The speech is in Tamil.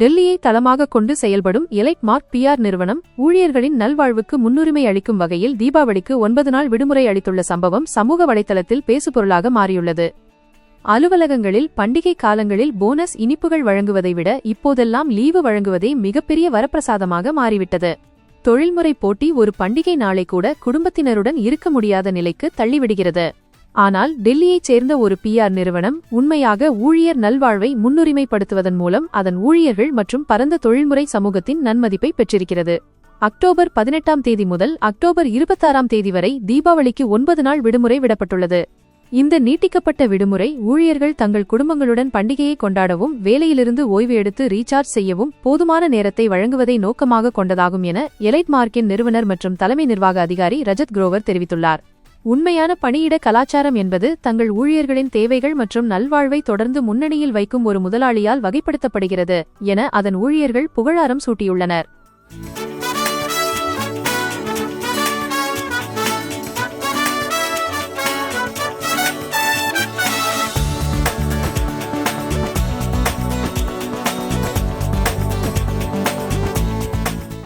டெல்லியை தளமாக கொண்டு செயல்படும் எலைட் மார்க் பிஆர் நிறுவனம் ஊழியர்களின் நல்வாழ்வுக்கு முன்னுரிமை அளிக்கும் வகையில் தீபாவளிக்கு ஒன்பது நாள் விடுமுறை அளித்துள்ள சம்பவம் சமூக வலைதளத்தில் பேசுபொருளாக மாறியுள்ளது. அலுவலகங்களில் பண்டிகை காலங்களில் போனஸ் இனிப்புகள் வழங்குவதை விட இப்போதெல்லாம் லீவு வழங்குவதே மிகப்பெரிய வரப்பிரசாதமாக மாறிவிட்டது. தொழில்முறை போட்டி ஒரு பண்டிகை நாளை கூட குடும்பத்தினருடன் இருக்க முடியாத நிலைக்கு தள்ளிவிடுகிறது. ஆனால் டெல்லியைச் சேர்ந்த ஒரு பிஆர் நிறுவனம் உண்மையாக ஊழியர் நல்வாழ்வை முன்னுரிமைப்படுத்துவதன் மூலம் அதன் ஊழியர்கள் மற்றும் பரந்த தொழில்முறை சமூகத்தின் நன்மதிப்பை பெற்றிருக்கிறது. அக்டோபர் பதினெட்டாம் தேதி முதல் அக்டோபர் இருபத்தாறாம் தேதி வரை தீபாவளிக்கு ஒன்பது நாள் விடுமுறை விடப்பட்டுள்ளது. இந்த நீட்டிக்கப்பட்ட விடுமுறை ஊழியர்கள் தங்கள் குடும்பங்களுடன் பண்டிகையை கொண்டாடவும் வேலையிலிருந்து ஓய்வு எடுத்து ரீசார்ஜ் செய்யவும் போதுமான நேரத்தை வழங்குவதை நோக்கமாக கொண்டதாகும் என எலைட் மார்க்கின் நிறுவனர் மற்றும் தலைமை நிர்வாக அதிகாரி ரஜத் குரோவர் தெரிவித்துள்ளார். உண்மையான பணியிட கலாச்சாரம் என்பது தங்கள் ஊழியர்களின் தேவைகள் மற்றும் நல்வாழ்வை தொடர்ந்து முன்னணியில் வைக்கும் ஒரு முதலாளியால் வகைப்படுத்தப்படுகிறது என அதன் ஊழியர்கள் புகழாரம் சூட்டியுள்ளனர்.